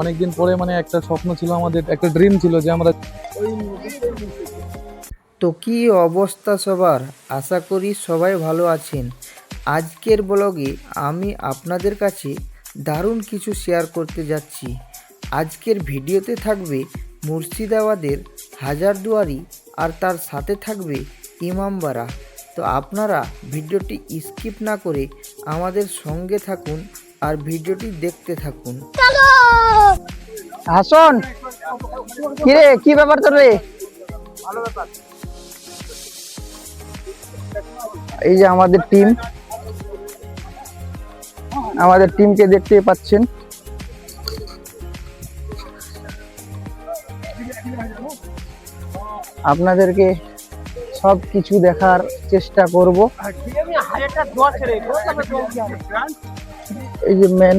অনেকদিন পরে মানে একটা স্বপ্ন ছিল আমাদের একটা ড্রিম ছিল যে আমরা তো কি অবস্থা সবার? আশা করি সবাই ভালো আছেন। আজকের ব্লগে আমি আপনাদের কাছে দারুণ কিছু শেয়ার করতে যাচ্ছি। আজকের ভিডিওতে থাকবে মুর্শিদাবাদের হাজারদুয়ারি আর তার সাথে থাকবে ইমামবাড়া। তো আপনারা ভিডিওটি স্কিপ না করে আমাদের সঙ্গে থাকুন আর ভিডিওটি দেখতে থাকুন। হাসন কিরে কি ব্যাপার তোর রে? এই যে আমাদের টিম আমাদের টিমকে দেখতে পাচ্ছেন। আপনাদেরকে সব কিছু দেখার চেষ্টা করব। এই যে মেন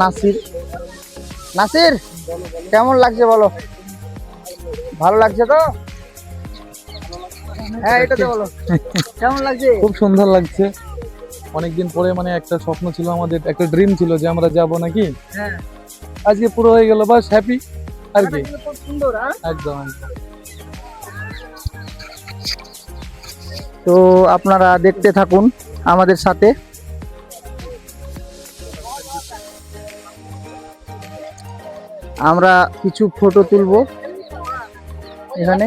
নাসির। নাসির কেমন লাগছে বলো? ভালো লাগছে তো? হ্যাঁ বলো। কেমন লাগছে? খুব সুন্দর লাগছে। অনেকদিন পরে মানে একটা স্বপ্ন ছিল আমাদের একটা ড্রিম ছিল যে আমরা যাব নাকি? হ্যাঁ। আজকে পুরো হয়ে গেল বাস হ্যাপি আর কি। সুন্দর একদম। তো আপনারা দেখতে থাকুন আমাদের সাথে। আমরা কিছু ফটো তুলব। এখানে।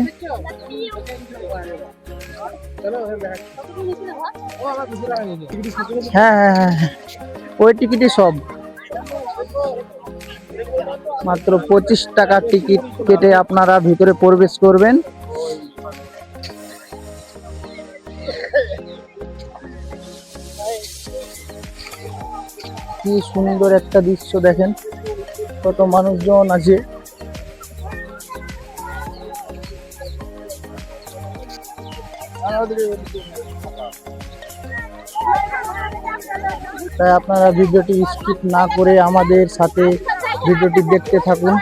হ্যাঁ হ্যাঁ হ্যাঁ হ্যাঁ। ওই টিকিটই সব। মাত্র পঁচিশ টাকার টিকিট কেটে আপনারা ভিতরে প্রবেশ করবেন। কি সুন্দর একটা দৃশ্য দেখেন। কত মানুষজন আছে? তাই আপনারা ভিডিওটি স্কিপ না করে আমাদের সাথে ভিডিওটি দেখতে থাকুন।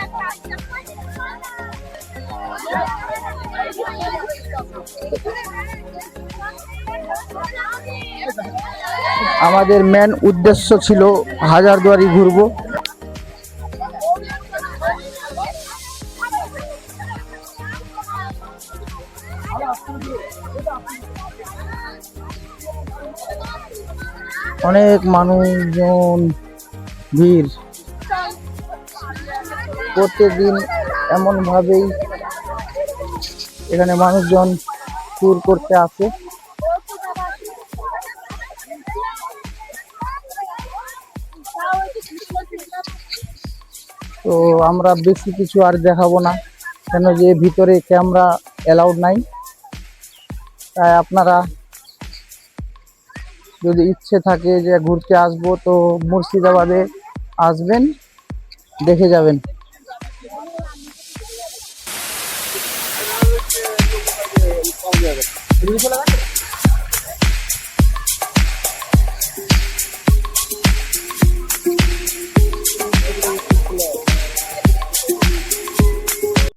আমাদের মেন উদ্দেশ্য ছিল হাজারদুয়ারি ঘুরবো। অনেক মানুষজন ভিড়। প্রত্যেকদিন এমন ভাবেই এখানে মানুষজন ট্যুর করতে আসে। তো আমরা বেশি কিছু আর দেখাবো না, কেন যে ভিতরে ক্যামেরা অ্যালাউড নাই। তাই আপনারা যদি ইচ্ছে থাকে যে ঘুরতে আসব তো মুর্শিদাবাদে আসবেন দেখে যাবেন।